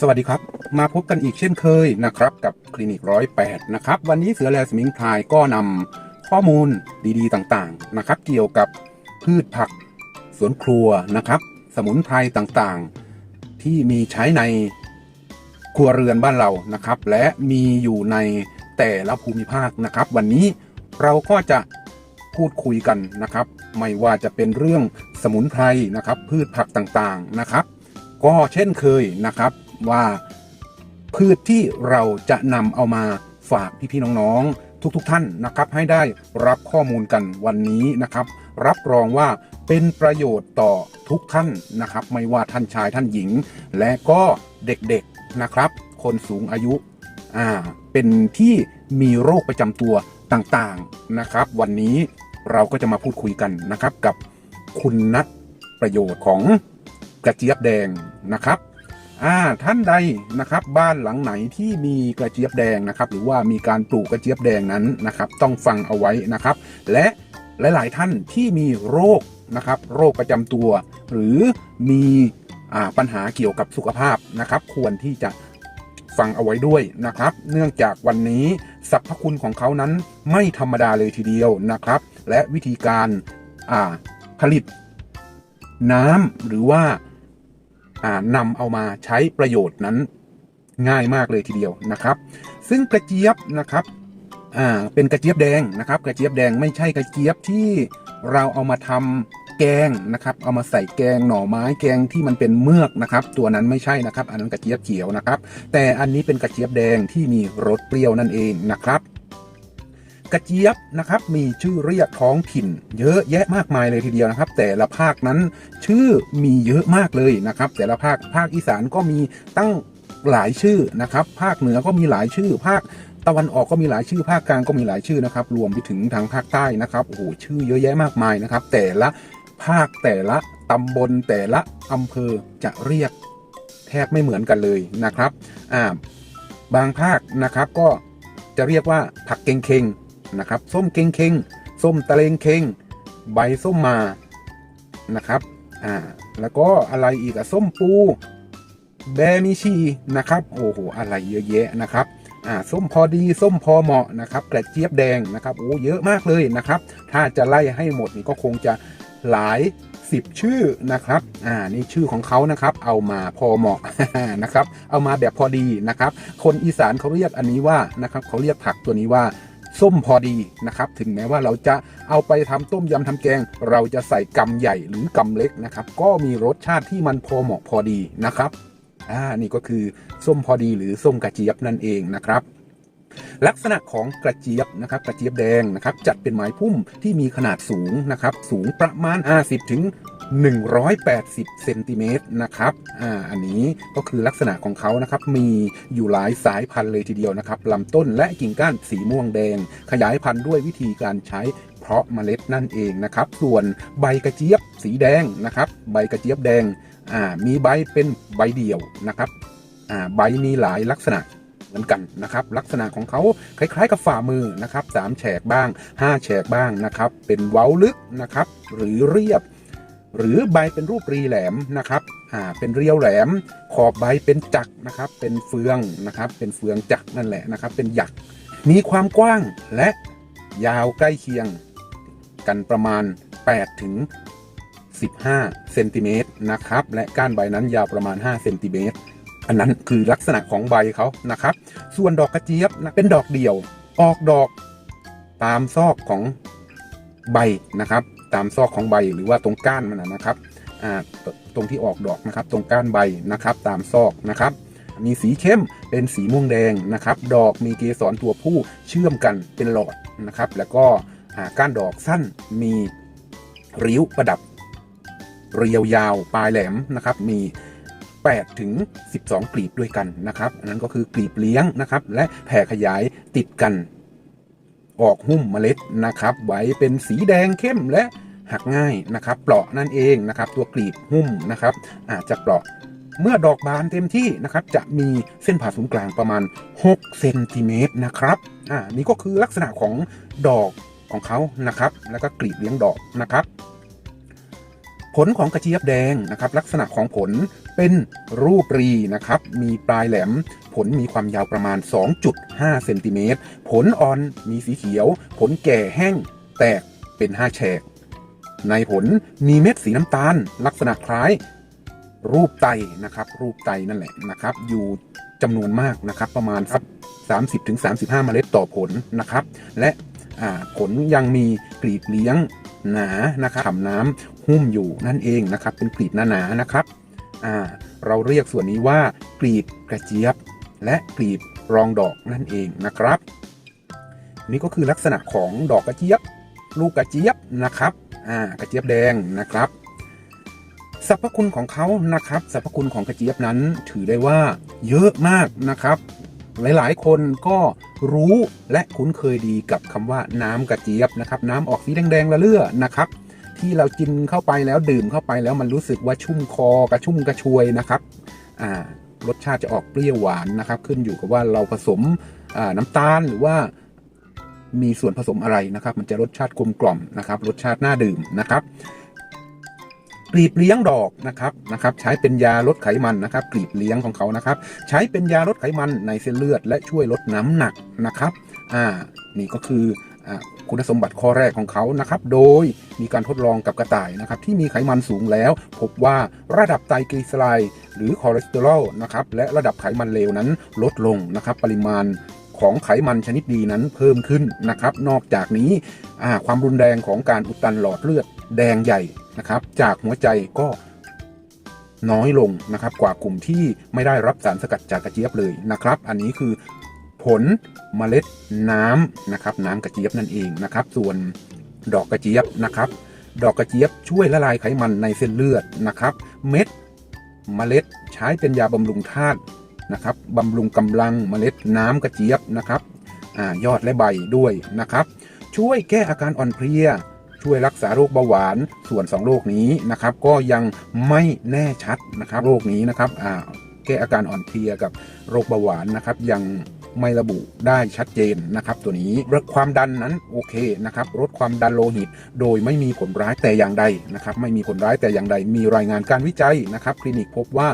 สวัสดีครับ มาพบกันอีกเช่นเคยนะครับ กับคลินิกร้อยแปดนะครับ วันนี้เสือแลสมิงพายก็นำข้อมูลดีๆต่างๆนะครับ เกี่ยวกับพืชผักสวนครัวนะครับ สมุนไพรต่างๆ ที่มีใช้ในครัวเรือนบ้านเรานะครับ และมีอยู่ในแต่ละภูมิภาคนะครับ วันนี้เราก็จะพูดคุยกันนะครับ ไม่ว่าจะเป็นเรื่องสมุนไพรนะครับ พืชผักต่างๆนะครับ ก็เช่นเคยนะครับ ว่า พืชที่เราจะนำเอามาฝากพี่ๆน้องๆ ทุกๆท่านนะครับ ให้ได้รับข้อมูลกันวันนี้นะครับ รับรองว่าเป็นประโยชน์ต่อทุกท่านนะครับ ไม่ว่าท่านชายท่านหญิง และก็เด็กๆนะครับ คนสูงอายุอ่าเป็นที่มีโรคประจำตัวต่างๆนะครับ วันนี้เราก็จะมาพูดคุยกันนะครับ กับคุณนัทประโยชน์ของกระเจี๊ยบแดงนะครับ อ่าท่านใดนะครับบ้านหลังไหนที่มีกระเจี๊ยบแดงนะครับหรือว่ามีการปลูกกระเจี๊ยบแดงนั้นนะครับต้องฟังเอาไว้นะครับ และหลาย ๆ ท่านที่มีโรคนะครับโรคประจำตัว หรือมีอ่าปัญหาเกี่ยวกับสุขภาพนะครับ ควรที่จะฟังเอาไว้ด้วยนะครับ เนื่องจากวันนี้สรรพคุณของเขานั้นไม่ธรรมดาเลยทีเดียวนะครับ และวิธีการอ่าผลิตน้ำหรือว่า นำเอามาใช้ประโยชน์นั้นง่ายมากเลยทีเดียวนะครับ ซึ่งกระเจี๊ยบนะครับเป็นกระเจี๊ยบแดงนะครับ กระเจี๊ยบแดงไม่ใช่กระเจี๊ยบที่เราเอามาทำแกงนะครับ เอามาใส่แกงหน่อไม้แกงที่มันเป็นเมือกนะครับ ตัวนั้นไม่ใช่นะครับ อันนั้นกระเจี๊ยบเขียวนะครับ แต่อันนี้เป็นกระเจี๊ยบแดงที่มีรสเปรี้ยวนั่นเองนะครับ กระเจี๊ยบนะครับมีชื่อเรียกท้องถิ่น เยอะแยะมากมายเลยทีเดียวนะครับ แต่ละภาคนั้นชื่อมีเยอะมากเลยนะครับ แต่ละภาคภาคอีสานก็มีตั้งหลายชื่อนะครับ ภาคเหนือก็มีหลายชื่อ ภาคตะวันออกก็มีหลายชื่อภาคกลางก็มีหลายชื่อนะครับ รวมไปถึงทางภาคใต้นะครับโอ้โหชื่อเยอะแยะมากมายนะครับ แต่ละภาคแต่ละตำบลแต่ละอำเภอจะเรียกแทบไม่เหมือนกันเลยนะครับอ่าบางภาคนะครับก็จะเรียกว่าผักเกงเคง นะครับ ส้มเค็งเค็งส้มตะเลงเค็งใบส้มมานะครับอ่าแล้วก็อะไรอีกอะส้มปู แบมิชีนะครับ โอ้โหอะไรเยอะแยะนะครับอ่าส้มพอดีส้มพอเหมาะนะครับกระเจี๊ยบแดงนะครับโอ้เยอะมากเลยนะครับ ถ้าจะไล่ให้หมดนี่ก็คงจะหลายสิบชื่อนะครับ อ่า นี่ชื่อของเขานะครับ เอามาพอเหมาะนะครับ เอามาแบบพอดีนะครับ คนอีสานเขาเรียกอันนี้ว่านะครับ เขาเรียกผักตัวนี้ว่า ส้มพอดีนะครับถึงแม้ว่าเราจะเอาไปทำต้มยำทำแกง เราจะใส่กำใหญ่หรือกำเล็กนะครับก็มีรสชาติที่มันพอเหมาะพอดีนะครับอ่านี่ก็คือส้มพอดีหรือส้มกระเจี๊ยบนั่นเองนะครับลักษณะของกระเจี๊ยบนะครับกระเจี๊ยบแดงนะครับจัดเป็นไม้พุ่มที่มีขนาดสูงนะครับสูงประมาณ 50ถึง 180เซนติเมตรนะครับ อ่า อันนี้ก็คือลักษณะของเขานะครับ มีอยู่หลายสายพันธุ์เลยทีเดียวนะครับ ลำต้นและกิ่งก้านสีม่วงแดง ขยายพันธุ์ด้วยวิธีการใช้เพราะเมล็ดนั่นเองนะครับ ส่วนใบกระเจี๊ยบสีแดงนะครับ ใบกระเจี๊ยบแดง อ่า มีใบเป็นใบเดี่ยวนะครับ อ่า ใบมีหลายลักษณะเหมือนกันนะครับ ลักษณะของเขาคล้ายๆ กับฝ่ามือนะครับสามแฉกบ้าง 5 แฉกบ้างนะครับ เป็นเว้าลึกนะครับ หรือเรียบ หรือใบเป็นรูปรีแหลมนะครับอ่าเป็นเรียวแหลม ขอบใบเป็นจักนะครับ เป็นเฟืองนะครับ เป็นเฟืองจักนั่นแหละนะครับ เป็นหยัก มีความกว้างและยาวใกล้เคียงกันประมาณ 8 ถึง 15 เซนติเมตรนะครับ และก้านใบนั้นยาวประมาณ 5 เซนติเมตร อันนั้นคือลักษณะของใบเขานะครับ ส่วนดอกกระเจี๊ยบนะเป็นดอกเดี่ยว ออกดอกตามซอกของใบนะครับ ตามซอกของใบหรือว่าตรงก้านมันนะครับตรงที่ออกดอกนะครับ ตรงก้านใบนะครับ ตามซอกนะครับ มีสีเข้มเป็นสีม่วงแดงนะครับ ดอกมีเกสรตัวผู้เชื่อมกันเป็นหลอดนะครับ แล้วก็ก้านดอกสั้นมีริ้วประดับ เรียวยาวปลายแหลมนะครับ มี8ถึง 12 กลีบด้วยกันนะครับ อันนั้นก็คือกลีบเลี้ยงนะครับ และแผ่ขยายติดกัน ออกหุ้มเมล็ดนะครับ ไว้เป็นสีแดงเข้มและหักง่ายนะครับเปราะนั่นเองนะครับ ตัวกลีบหุ้มนะครับ อาจจะเปราะเมื่อดอกบานเต็มที่นะครับ จะมีเส้นผ่าศูนย์กลางประมาณ6เซนติเมตรนะครับอ่านี่ก็คือลักษณะของดอกของเขานะครับ แล้วก็กลีบเลี้ยงดอกนะครับ ผลของกระเจี๊ยบแดงนะครับลักษณะของผลเป็นรูปรีนะครับมีปลายแหลม ผลมีความยาวประมาณ 2.5เซนติเมตรผลอ่อนมีสีเขียว ผลแก่แห้งแตกเป็น 5 แฉก ในผลมีเม็ดสีน้ำตาล ลักษณะคล้ายรูปไตนะครับ รูปไตนั่นแหละนะครับ อยู่จำนวนมากนะครับ ประมาณสัก30ถึง35 เมล็ดต่อผลนะครับ และผลยังมีกลีบเลี้ยงหนานะครับทำน้ำ หุ้มอยู่นั่นเองนะครับ เป็นกลีบหนาๆนะครับอ่าเราเรียกส่วนนี้ว่ากลีบกระเจี๊ยบ และกลีบรองดอกนั่นเองนะครับนี่ก็คือลักษณะของดอกกระเจี๊ยบ ลูกกระเจี๊ยบนะครับอ่ากระเจี๊ยบแดงนะครับสรรพคุณของเขานะครับสรรพคุณของกระเจี๊ยบนั้นถือได้ว่าเยอะมากนะครับ หลายๆ คนก็รู้และคุ้นเคยดีกับคำว่าน้ำกระเจี๊ยบนะครับ น้ำออกสีแดงๆละเลือนะครับ ที่เรากินเข้าไปแล้วดื่มเข้าไปแล้วมันรู้สึกว่าชุ่มคอกระชุ่มกระชวยนะครับอ่ารสชาติจะออกเปรี้ยวหวานนะครับ ขึ้นอยู่กับว่าเราผสมน้ำตาลหรือว่ามีส่วนผสมอะไรนะครับ มันจะรสชาติกลมกล่อมนะครับ รสชาติน่าดื่มนะครับกลีบเลี้ยงดอกนะครับนะครับ ใช้เป็นยาลดไขมันนะครับกลีบเลี้ยงของเขานะครับ ใช้เป็นยาลดไขมันในเส้นเลือด และช่วยลดน้ำหนักนะครับ อ่านี่ก็คืออ คุณสมบัติข้อแรกของเขานะครับ โดยมีการทดลองกับกระต่ายนะครับที่มีไขมันสูงแล้ว พบว่าระดับไตรกลีเซอไรด์หรือคอเลสเตอรอลนะครับและระดับไขมันเลวนั้นลดลงนะครับปริมาณของไขมันชนิดดีนั้นเพิ่มขึ้นนะครับ นอกจากนี้ความรุนแรงของการอุดตันหลอดเลือดแดงใหญ่นะครับ จากหัวใจก็น้อยลงนะครับ กว่ากลุ่มที่ไม่ได้รับสารสกัดจากกระเจี๊ยบเลยนะครับ อันนี้คือ ผลเมล็ดน้ำนะครับน้ำกระเจี๊ยบนั่นเองนะครับ ส่วนดอกกระเจี๊ยบนะครับ ดอกกระเจี๊ยบช่วยละลายไขมันในเส้นเลือดนะครับ เม็ดเมล็ดใช้เป็นยาบำรุงธาตุนะครับบำรุงกำลังเมล็ดน้ำกระเจี๊ยบนะครับอายอดและใบด้วยนะครับ ช่วยแก้อาการอ่อนเพลีย ช่วยรักษาโรคเบาหวานส่วน 2 โรคนี้นะครับ ก็ยังไม่แน่ชัดนะครับ โรคนี้นะครับอ่าแก้อาการอ่อนเพลียกับโรคเบาหวานนะครับยัง ไม่ระบุได้ชัดเจนนะครับตัวนี้ลดความดันนั้นโอเคนะครับลดความดันโลหิต โดยไม่มีผลร้ายแต่อย่างใดนะครับไม่มีผลร้ายแต่อย่างใด มีรายงานการวิจัยนะครับคลินิกพบว่า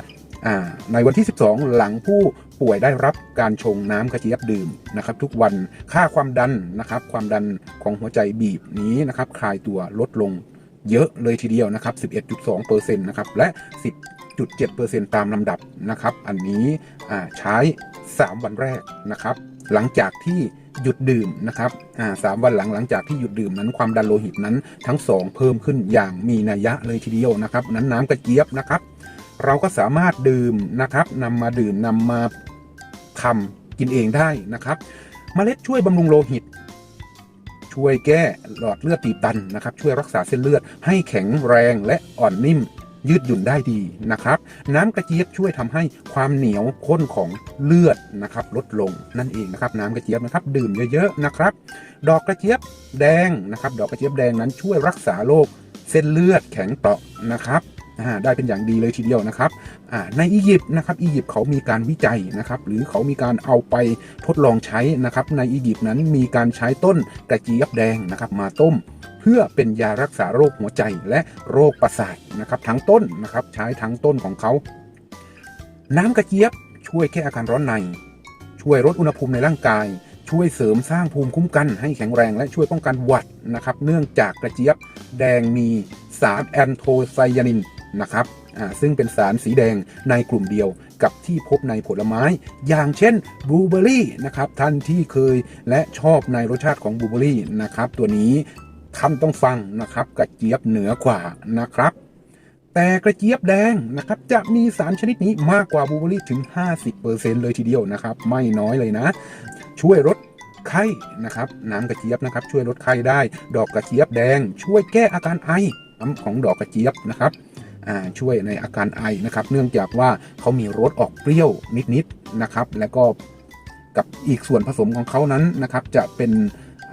ในวันที่ 12 หลังผู้ป่วยได้รับการชงน้ำกระเจี๊ยบดื่มนะครับ ทุกวันค่าความดันนะครับ ความดันของหัวใจบีบนี้นะครับคลายตัวลดลงเยอะเลยทีเดียวนะครับ 11.2%นะครับ และ 10.7%ตามลำดับนะครับ อันนี้ใช้ 3 วันแรกนะครับ หลังจากที่หยุดดื่มนะครับสามวันหลังหลังจากที่หยุดดื่มนั้นความดันโลหิตนั้นทั้งสองเพิ่มขึ้นอย่างมีนัยยะเลยทีเดียวนะครับ นั้นน้ำกระเจี๊ยบนะครับ เราก็สามารถดื่มนะครับนำมาดื่มนำมาทำกินเองได้นะครับเมล็ดช่วยบำรุงโลหิต ช่วยแก้หลอดเลือดตีบตันนะครับ ช่วยรักษาเส้นเลือดให้แข็งแรงและอ่อนนิ่ม ยืดหยุ่นได้ดีนะครับ น้ำกระเจี๊ยบช่วยทำให้ความเหนียวข้นของเลือดนะครับลดลงนั่นเองนะครับน้ำกระเจี๊ยบนะครับดื่มเยอะๆนะครับ ดอกกระเจี๊ยบแดงนะครับ ดอกกระเจี๊ยบแดงนั้นช่วยรักษาโรคเส้นเลือดแข็งเปราะนะครับได้เป็นอย่างดีเลยทีเดียวนะครับในอียิปต์นะครับอียิปต์เขามีการวิจัยนะครับ หรือเขามีการเอาไปทดลองใช้นะครับ ในอียิปต์นั้นมีการใช้ต้นกระเจี๊ยบแดงนะครับ มาต้ม เพื่อเป็นยารักษาโรคหัวใจและโรคประสาทนะครับทั้งต้นนะครับใช้ทั้งต้นของเขา น้ำกระเจี๊ยบช่วยแก้อาการร้อนใน ช่วยลดอุณหภูมิในร่างกาย ช่วยเสริมสร้างภูมิคุ้มกันให้แข็งแรงและช่วยป้องกันหวัดนะครับ เนื่องจากกระเจี๊ยบแดงมีสารแอนโทไซยานินนะครับซึ่งเป็นสารสีแดงในกลุ่มเดียวกับที่พบในผลไม้ อย่างเช่นบลูเบอรี่นะครับท่านที่เคยและชอบในรสชาติของบลูเบอรี่นะครับตัวนี้ ท่านต้องฟังนะครับ กระเจี๊ยบเหนือกว่านะครับ แต่กระเจี๊ยบแดงนะครับ จะมีสารชนิดนี้มากกว่าบูเบอรี่ถึง 50%เลยทีเดียวนะครับ ไม่น้อยเลยนะ ช่วยลดไข้นะครับน้ำกระเจี๊ยบนะครับ ช่วยลดไข้ได้ ดอกกระเจี๊ยบแดง ช่วยแก้อาการไอของดอกกระเจี๊ยบนะครับช่วยในอาการไอนะครับ เนื่องจากว่าเขามีรสออกเปรี้ยวนิดๆนะครับ แล้วก็กับอีกส่วนผสมของเขานั้นนะครับ จะเป็น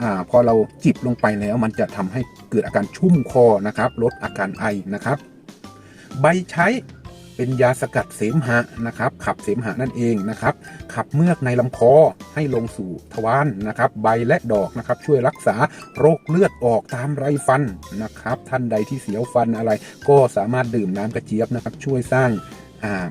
อาพอเราจิบลงไปแล้วมันจะทำให้เกิดอาการชุ่มคอนะครับลดอาการไอนะครับ ใบใช้เป็นยาสกัดเสมหะนะครับ ขับเสมหะนั่นเองนะครับ ขับเมือกในลำคอให้ลงสู่ทวารนะครับ ใบและดอกนะครับ ช่วยรักษาโรคเลือดออกตามไรฟันนะครับ ท่านใดที่เสียวฟันอะไร ก็สามารถดื่มน้ำกระเจี๊ยบนะครับ ช่วยสร้างอ่า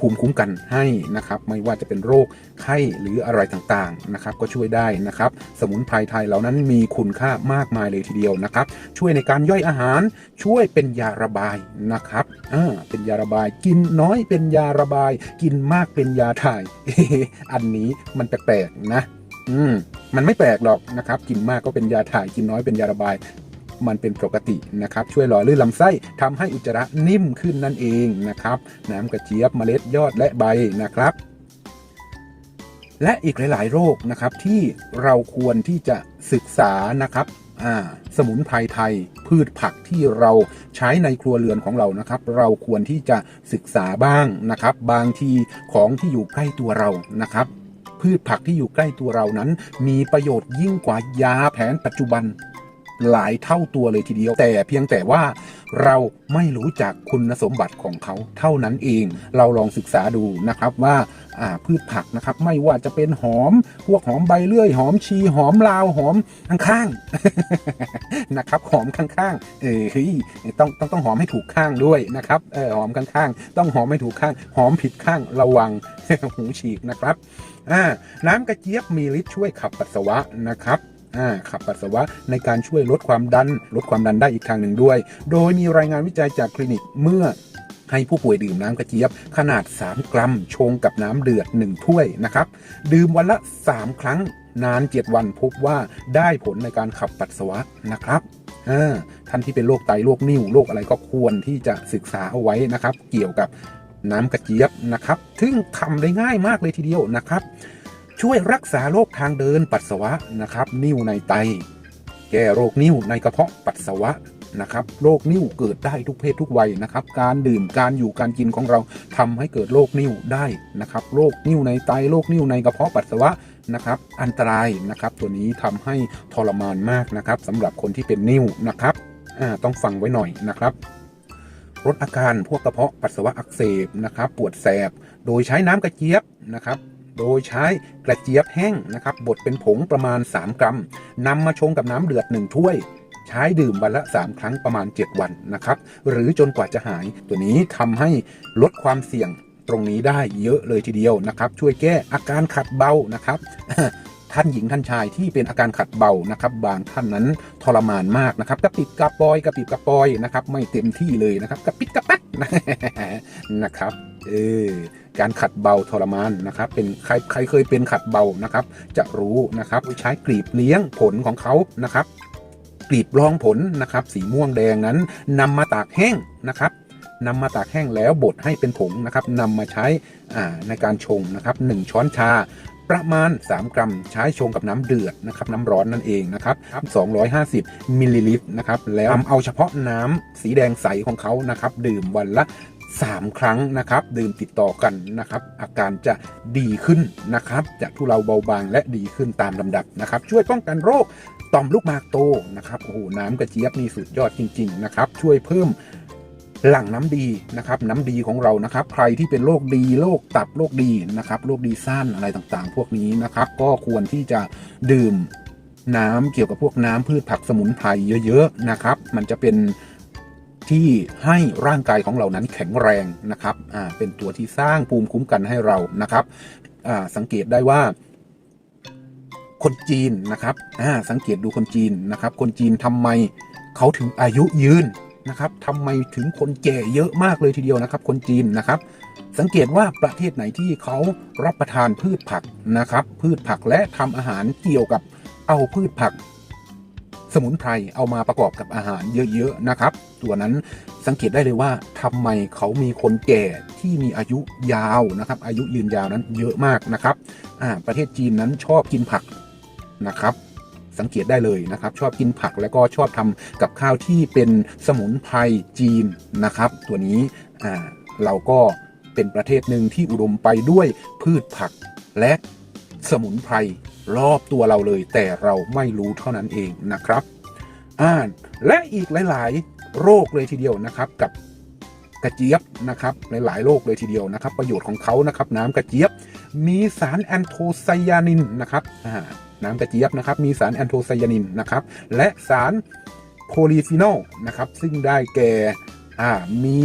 ภูมิคุ้มกันให้นะครับไม่ว่าจะเป็นโรคไข้หรืออะไรต่างๆนะครับก็ช่วยได้นะครับสมุนไพรไทยเหล่านั้นมีคุณค่ามากมายเลยทีเดียวนะครับ ช่วยในการย่อยอาหารช่วยเป็นยาระบายนะครับอ่าเป็นยาระบายกินน้อยเป็นยาระบาย กินมากเป็นยาถ่าย อันนี้มันแปลกๆนะ อืมมันไม่แปลกหรอกนะครับ กินมากก็เป็นยาถ่ายกินน้อยเป็นยาระบาย มันเป็นปกตินะครับช่วยหล่อลื่นลำไส้ทำให้อุจจาระนิ่มขึ้นนั่นเองนะครับน้ำกระเจี๊ยบเมล็ดยอดและใบนะครับ และอีกหลาย ๆ โรคนะครับที่เราควรที่จะศึกษานะครับสมุนไพรไทยพืชผักที่เราใช้ในครัวเรือนของเรานะครับ เราควรที่จะศึกษาบ้างนะครับ บางทีของที่อยู่ใกล้ตัวเรานะครับ พืชผักที่อยู่ใกล้ตัวเรานั้น มีประโยชน์ยิ่งกว่ายาแผนปัจจุบัน หลายเท่าตัวเลยทีเดียว แต่เพียงแต่ว่าเราไม่รู้จักคุณสมบัติของเขาเท่านั้นเอง เราลองศึกษาดูนะครับว่าพืชผักนะครับ ไม่ว่าจะเป็นหอม พวกหอมใบเลื่อย หอมชีหอมลาวหอมข้างๆนะครับ หอมข้างๆเออเฮ้ยต้องต้องต้องหอมให้ถูกข้างด้วยนะครับเออหอมข้างๆต้องหอมให้ถูกข้าง หอมผิดข้างระวังหูฉีกนะครับน้ำกระเจี๊ยบมีฤทธิ์ช่วยขับปัสสาวะนะครับ ขับปัสสาวะในการช่วยลดความดัน ลดความดันได้อีกทางหนึ่งด้วย โดยมีรายงานวิจัยจากคลินิกเมื่อให้ผู้ป่วยดื่มน้ำกระเจี๊ยบ ขนาด 3 กรัม ชงกับน้ำเดือด 1 ถ้วยนะครับ ดื่มวันละ 3 ครั้งนาน 7 วันพบว่าได้ผลในการขับปัสสาวะนะครับท่านที่เป็นโรคไตโรคนิ่วโรคอะไรก็ควรที่จะศึกษาเอาไว้นะครับ เกี่ยวกับน้ำกระเจี๊ยบนะครับ ซึ่งทำได้ง่ายมากเลยทีเดียวนะครับ ช่วยรักษาโรคทางเดินปัสสาวะนะครับ นิ่วในไต แก้โรคนิ่วในกระเพาะปัสสาวะนะครับโรคนิ่วเกิดได้ทุกเพศทุกวัยนะครับ การดื่มการอยู่การกินของเราทำให้เกิดโรคนิ่วได้นะครับโรคนิ่วในไตโรคนิ่วในกระเพาะปัสสาวะนะครับอันตรายนะครับ ตัวนี้ทำให้ทรมานมากนะครับสำหรับคนที่เป็นนิ่วนะครับต้องฟังไว้หน่อยนะครับลดอาการพวกกระเพาะปัสสาวะอักเสบนะครับ ปวดแสบ โดยใช้น้ำกระเจี๊ยบนะครับ โดยใช้กระเจี๊ยบแห้งนะครับบดเป็นผงประมาณ 3 กรัมนำมาชงกับน้ำเดือด 1 ถ้วย ใช้ดื่มวันละ 3 ครั้งประมาณ 7 วันนะครับหรือจนกว่าจะหาย ตัวนี้ทำให้ลดความเสี่ยงตรงนี้ได้เยอะเลยทีเดียวนะครับช่วยแก้อาการขัดเบานะครับท่านหญิงท่านชายที่เป็นอาการขัดเบานะครับ บางท่านนั้นทรมานมากนะครับกระปิดกระปอยกระปิดกระปอยนะครับ ไม่เต็มที่เลยนะครับกระปิดกระปัดนะครับเออ การขัดเบาทรมานนะครับเป็นใครใครเคยเป็นขัดเบานะครับ จะรู้นะครับใช้กลีบเลี้ยงผลของเขานะครับกลีบรองผลนะครับ สีม่วงแดงนั้นนำมาตากแห้งนะครับนำมาตากแห้งแล้วบดให้เป็นผงนะครับนำมาใช้ในการชงนะครับ 1 ช้อนชาประมาณ 3 กรัมใช้ชงกับน้ำเดือดนะครับน้ำร้อนนั่นเองนะครับ 250มิลลิลิตรนะครับแล้วทำเอาเฉพาะน้ำสีแดงใสของเขานะครับ ดื่มวันละ 3 ครั้งนะครับ ดื่มติดต่อกันนะครับ อาการจะดีขึ้นนะครับ จะทุเลาเบาบางและดีขึ้นตามลำดับนะครับ ช่วยป้องกันโรคต่อมลูกหมากโตนะครับโอ้โหน้ำกระเจี๊ยบนี่สุดยอดจริง ๆ นะครับ ช่วยเพิ่มหลั่งน้ำดีนะครับน้ำดีของเรานะครับ ใครที่เป็นโรคดีโรคตับโรคดีนะครับโรคดีซ่านอะไรต่างๆ พวกนี้นะครับ ก็ควรที่จะดื่มน้ำเกี่ยวกับพวกน้ำพืชผักสมุนไพรเยอะ ๆ นะครับ มันจะเป็น ที่ให้ร่างกายของเรานั้นแข็งแรงนะครับอ่าเป็นตัวที่สร้างภูมิคุ้มกันให้เรานะครับอ่าสังเกตได้ว่าคนจีนนะครับอ่าสังเกตดูคนจีนนะครับ คนจีนทำไมเขาถึงอายุยืนนะครับทำไมถึงคนแก่เยอะมากเลยทีเดียวนะครับ คนจีนนะครับ สังเกตว่าประเทศไหนที่เขารับประทานพืชผักนะครับ พืชผักและทำอาหารเกี่ยวกับเอาพืชผัก สมุนไพรเอามาประกอบกับอาหารเยอะๆนะครับ ตัวนั้นสังเกตได้เลยว่าทำไมเขามีคนแก่ที่มีอายุยาวนะครับ อายุยืนยาวนั้นเยอะมากนะครับอ่าประเทศจีนนั้นชอบกินผักนะครับ สังเกตได้เลยนะครับ ชอบกินผักแล้วก็ชอบทำกับข้าวที่เป็นสมุนไพรจีนนะครับ ตัวนี้อ่าเราก็เป็นประเทศหนึ่งที่อุดมไปด้วยพืชผักและสมุนไพร รอบตัวเราเลย แต่เราไม่รู้เท่านั้นเองนะครับอ่าและอีกหลาย ๆ โรคเลยทีเดียวนะครับกับกระเจี๊ยบนะครับหลายโรคเลยทีเดียวนะครับ ประโยชน์ของเขานะครับน้ำกระเจี๊ยบ มีสารแอนโทไซยานินนะครับอ่าน้ำกระเจี๊ยบนะครับมีสารแอนโทไซยานินนะครับและสารโพลีฟีนอลนะครับซึ่งได้แก่อ่ามี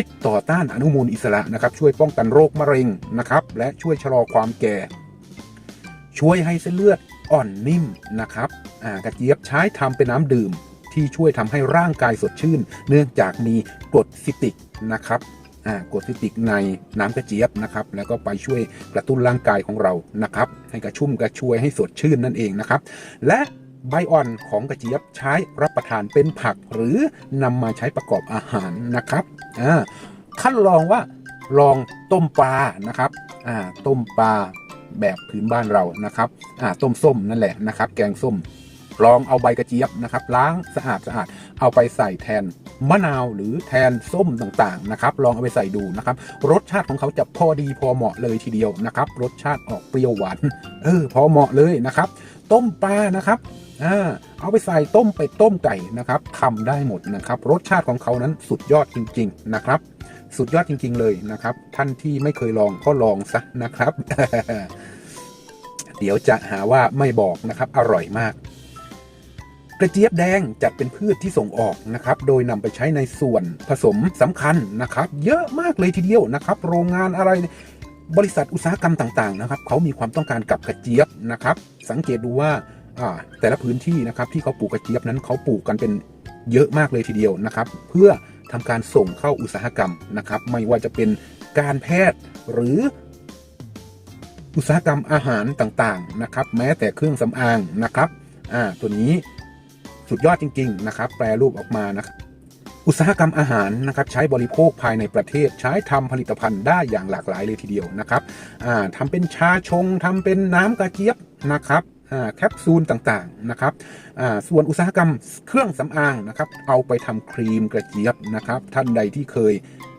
ฤทธิ์ต่อต้านอนุมูลอิสระนะครับช่วยป้องกันโรคมะเร็งนะครับและช่วยชะลอความแก่ ช่วยให้เส้นเลือดอ่อนนิ่มนะครับกระเจี๊ยบใช้ทำเป็นน้ำดื่ม ที่ช่วยทำให้ร่างกายสดชื่น เนื่องจากมีกรดซิตริกนะครับกรดซิตริกในน้ำกระเจี๊ยบนะครับ แล้วก็ไปช่วยกระตุ้นร่างกายของเรานะครับ ให้กระชุ่มกระชวยให้สดชื่นนั่นเองนะครับ และใบอ่อนของกระเจี๊ยบใช้รับประทานเป็นผัก หรือนำมาใช้ประกอบอาหารนะครับอ่าขั้นลองว่าลองต้มปลานะครับต้มปลา แบบพื้นบ้านเรานะครับอ่าต้มส้มนั่นแหละนะครับ แกงส้มลองเอาใบกระเจี๊ยบนะครับ ล้างสะอาดสะอาดเอาไปใส่แทนมะนาวหรือแทนส้มต่างๆนะครับ ลองเอาไปใส่ดูนะครับ รสชาติของเขาจะพอดีพอเหมาะเลยทีเดียวนะครับ รสชาติออกเปรี้ยวหวานเออพอเหมาะเลยนะครับ ต้มปลานะครับอ่าเอาไปใส่ต้มไปต้มไก่นะครับทำได้หมดนะครับ รสชาติของเขานั้นสุดยอดจริง ๆนะครับ สุดยอดจริง ๆ เลยนะครับ ท่านที่ไม่เคยลองก็ลองซะนะครับ เดี๋ยวจะหาว่าไม่บอกนะครับ อร่อยมาก กระเจี๊ยบแดงจัดเป็นพืชที่ส่งออกนะครับ โดยนำไปใช้ในส่วนผสมสำคัญนะครับ เยอะมากเลยทีเดียวนะครับ โรงงานอะไรบริษัทอุตสาหกรรมต่าง ๆ นะครับ เขามีความต้องการกับกระเจี๊ยบนะครับ สังเกตดูว่าอ่าแต่ละพื้นที่นะครับที่เขาปลูกกระเจี๊ยบนั้นเขาปลูกกันเป็นเยอะมากเลยทีเดียวนะครับ เพื่อ ทำการส่งเข้าอุตสาหกรรมนะครับ ไม่ว่าจะเป็นการแพทย์หรืออุตสาหกรรมอาหารต่างๆนะครับ แม้แต่เครื่องสำอางนะครับอ่าตัวนี้สุดยอดจริง ๆ นะครับ แปรรูปออกมานะครับอุตสาหกรรมอาหารนะครับใช้บริโภคภายในประเทศใช้ทำผลิตภัณฑ์ได้อย่างหลากหลายเลยทีเดียวนะครับอ่าทำเป็นชาชงทำเป็นน้ำกระเจี๊ยบนะครับ แคปซูลต่างๆนะครับส่วนอุตสาหกรรมเครื่องสำอางนะครับเอาไปทำครีมกระเจี๊ยบนะครับท่านใดที่เคย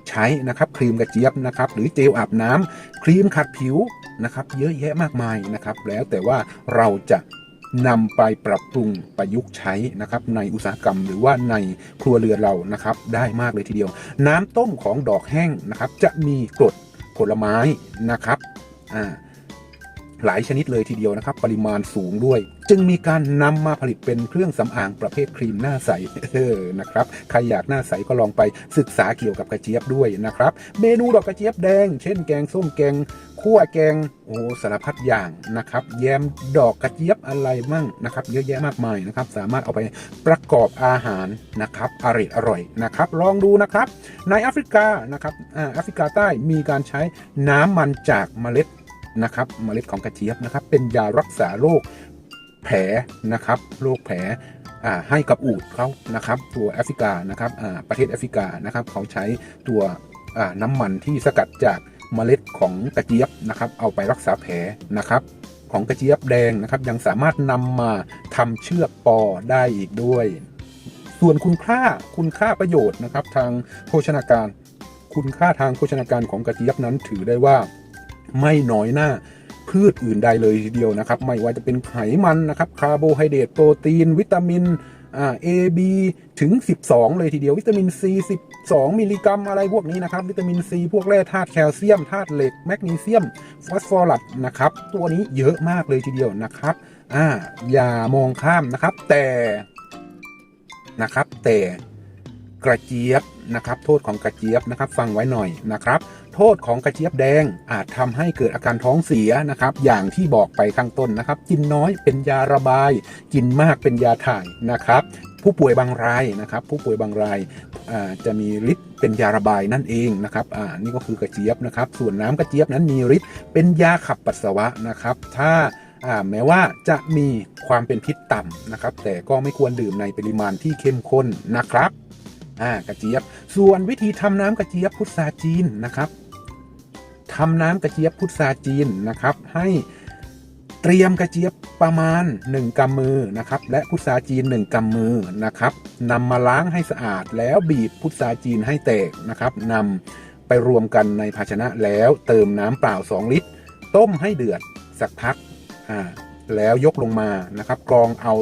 ใช้นะครับครีมกระเจี๊ยบนะครับหรือเจลอาบน้ำครีมขัดผิวนะครับเยอะแยะมากมายนะครับแล้วแต่ว่าเราจะนำไปปรับปรุงประยุกต์ใช้นะครับในอุตสาหกรรมหรือว่าในครัวเรือนเรานะครับได้มากเลยทีเดียว น้ำต้มของดอกแห้งนะครับจะมีกรดผลไม้นะครับอ่า หลายชนิดเลยทีเดียวนะครับ ปริมาณสูงด้วย จึงมีการนำมาผลิตเป็นเครื่องสำอางประเภทครีมหน้าใสเออนะครับใครอยากหน้าใสก็ลองไปศึกษาเกี่ยวกับกระเจี๊ยบด้วยนะครับ เมนูดอกกระเจี๊ยบแดง เช่นแกงส้มแกงคั่วแกงโอ้สารพัดอย่างนะครับ แยมดอกกระเจี๊ยบอะไรมั่งนะครับ เยอะแยะมากมายนะครับ สามารถเอาไปประกอบอาหารนะครับอร่อยอร่อยนะครับ ลองดูนะครับ ในแอฟริกานะครับแอฟริกาใต้มีการใช้น้ำมันจากเมล็ด นะครับเมล็ดของกระเจี๊ยบนะครับ เป็นยารักษาโรคแผลนะครับโรคแผลให้กับอูฐเขานะครับ ตัวแอฟริกานะครับประเทศแอฟริกานะครับเขาใช้ตัวน้ำมันที่สกัดจากเมล็ดของกระเจี๊ยบนะครับ เอาไปรักษาแผลนะครับของกระเจี๊ยบแดงนะครับ ยังสามารถนำมาทำเชือกปอได้อีกด้วย ส่วนคุณค่าคุณค่าประโยชน์นะครับ ทางโภชนาการ คุณค่าทางโภชนาการของกระเจี๊ยบนั้นถือได้ว่า ไม่น้อยหน้าพืชอื่นใดเลยทีเดียวนะครับ ไม่ว่าจะเป็นไขมันนะครับคาร์โบไฮเดรตโปรตีน วิตามินอ่า A B ถึง 12 เลยทีเดียววิตามิน C 12 มิลลิกรัมอะไรพวกนี้นะครับ วิตามิน C พวกแร่ธาตุแคลเซียมธาตุเหล็กแมกนีเซียม ฟอสฟอรัสนะครับ ตัวนี้เยอะมากเลยทีเดียวนะครับอ่าอย่ามองข้ามนะครับ แต่นะครับแต่กระเจี๊ยบนะครับ โทษของกระเจี๊ยบนะครับ ฟังไว้หน่อยนะครับ โทษของกระเจี๊ยบแดงอาจทำให้เกิดอาการท้องเสียนะครับ อย่างที่บอกไปข้างต้นนะครับ กินน้อยเป็นยาระบาย กินมากเป็นยาถ่ายนะครับ ผู้ป่วยบางรายนะครับ ผู้ป่วยบางรายจะมีฤทธิ์เป็นยาระบายนั่นเองนะครับอ่านี่ก็คือกระเจี๊ยบนะครับ ส่วนน้ำกระเจี๊ยบนั้นมีฤทธิ์เป็นยาขับปัสสาวะนะครับ ถ้าแม้ว่าจะมีความเป็นพิษต่ำนะครับ แต่ก็ไม่ควรดื่มในปริมาณที่เข้มข้นนะครับอ่ากระเจี๊ยบ ส่วนวิธีทำน้ำกระเจี๊ยบพุทราจีนนะครับ ทำน้ำกระเจี๊ยบพุทราจีนนะครับ ให้เตรียมกระเจี๊ยบประมาณ 1กำมือนะครับ และพุทราจีน 1กำมือนะครับนำมาล้างให้สะอาดแล้วบีบพุทราจีนให้แตกนะครับนำไปรวมกันในภาชนะแล้วเติมน้ำเปล่า 2 ลิตร ต้มให้เดือดสักพักอ่าแล้วยกลงมานะครับกรองเอา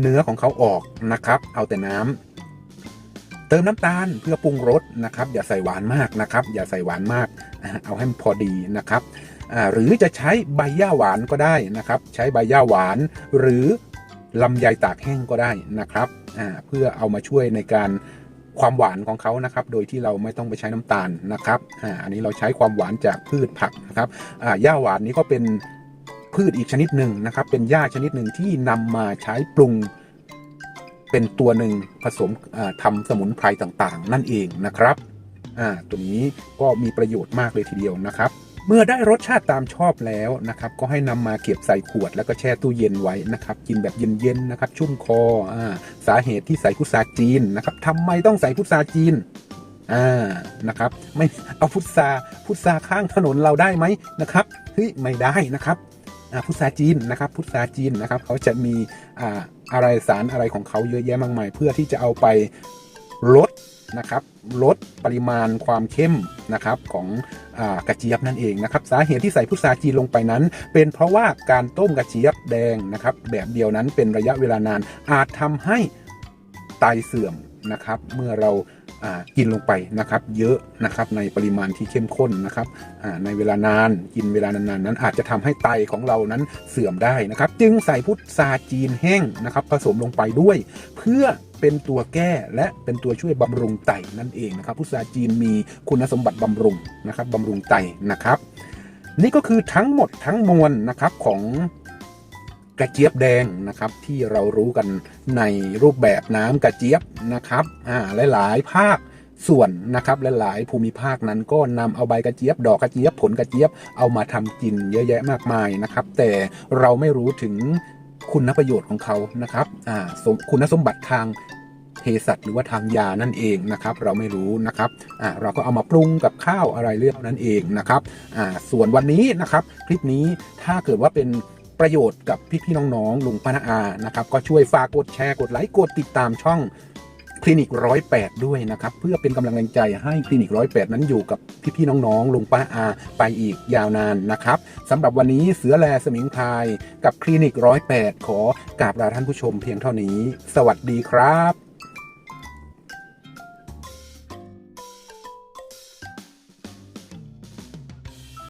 เนื้อของเขาออกนะครับ เอาแต่น้ำเติมน้ำตาลเพื่อปรุงรสนะครับ อย่าใส่หวานมากนะครับ อย่าใส่หวานมาก เอาให้มันพอดีนะครับหรือจะใช้ใบหญ้าหวานก็ได้นะครับ ใช้ใบหญ้าหวานหรือลำไยตากแห้งก็ได้นะครับเพื่อเอามาช่วยในการความหวานของเขานะครับ โดยที่เราไม่ต้องไปใช้น้ำตาลนะครับอันนี้เราใช้ความหวานจากพืชผักนะครับหญ้าหวานนี้ก็เป็นพืชอีกชนิดหนึ่งนะครับ เป็นหญ้าชนิดหนึ่งที่นำมาใช้ปรุงเป็นตัวหนึ่งผสมอ่าทำสมุนไพรต่างๆ นั่นเองนะครับ อ่าตัวนี้ก็มีประโยชน์มากเลยทีเดียวนะครับเมื่อได้รสชาติตามชอบแล้วนะครับ ก็ให้นำมาเก็บใส่ขวดแล้วก็แช่ตู้เย็นไว้นะครับ กินแบบเย็นๆนะครับชุ่มคออ่าสาเหตุที่ใส่พุทราจีนนะครับทำไมต้องใส่พุทราจีนอ่านะครับ ไม่เอาพุทราพุทราข้างถนนเราได้ไหมนะครับเฮ้ยไม่ได้นะครับอ่าพุทราจีนนะครับพุทราจีนนะครับเขาจะมีอ่าอะไรสารอะไรของเขาเยอะแยะมากมาย เพื่อที่จะเอาไปลดนะครับ ลดปริมาณความเข้มนะครับของอกระเจี๊ยบนั่นเองนะครับสาเหตุที่ใส่พุทราจีนลงไปนั้น เป็นเพราะว่าการต้มกระเจี๊ยบแดงนะครับแบบเดียวนั้นเป็นระยะเวลานานอาจทำให้ไตเสื่อมนะครับเมื่อเรา กินลงไปนะครับเยอะนะครับในปริมาณที่เข้มข้นนะครับในเวลานานกินเวลานานๆนั้นอาจจะทำให้ไตของเรานั้นเสื่อมได้นะครับ จึงใส่พุทราจีนแห้งนะครับผสมลงไปด้วย เพื่อเป็นตัวแก้และเป็นตัวช่วยบำรุงไตนั่นเองนะครับพุทราจีนมีคุณสมบัติบำรุงนะครับบำรุงไตนะครับ นี่ก็คือทั้งหมดทั้งมวลนะครับของ กระเจี๊ยบแดงนะครับที่เรารู้กันในรูปแบบน้ำกระเจี๊ยบนะครับอ่าหลายๆภาคส่วนนะครับหลายๆภูมิภาคนั้นก็นำเอาใบกระเจี๊ยบ ดอกกระเจี๊ยบผลกระเจี๊ยบเอามาทำกินเยอะแยะมากมายนะครับ แต่เราไม่รู้ถึงคุณประโยชน์ของเขานะครับอ่าคุณสมบัติทางเภสัชหรือว่าทางยานั่นเองนะครับ เราไม่รู้นะครับอ่าเราก็เอามาปรุงกับข้าวอะไรเรื่องนั้นเองนะครับอ่าส่วนวันนี้นะครับ คลิปนี้ถ้าเกิดว่าเป็น ประโยชน์กับพี่ๆน้องๆลุงป้านาอานะครับ ก็ช่วยฝากกดแชร์กดไลค์กดติดตามช่องคลินิกร้อยแปดด้วยนะครับ เพื่อเป็นกำลังใจให้คลินิกร้อยแปดนั้นอยู่กับพี่ๆน้องๆลุงป้าอาไปอีกยาวนานนะครับสำหรับวันนี้เสือแลสมิงพรายกับคลินิกร้อยแปดขอกราบลาท่านผู้ชมเพียงเท่านี้ สวัสดีครับ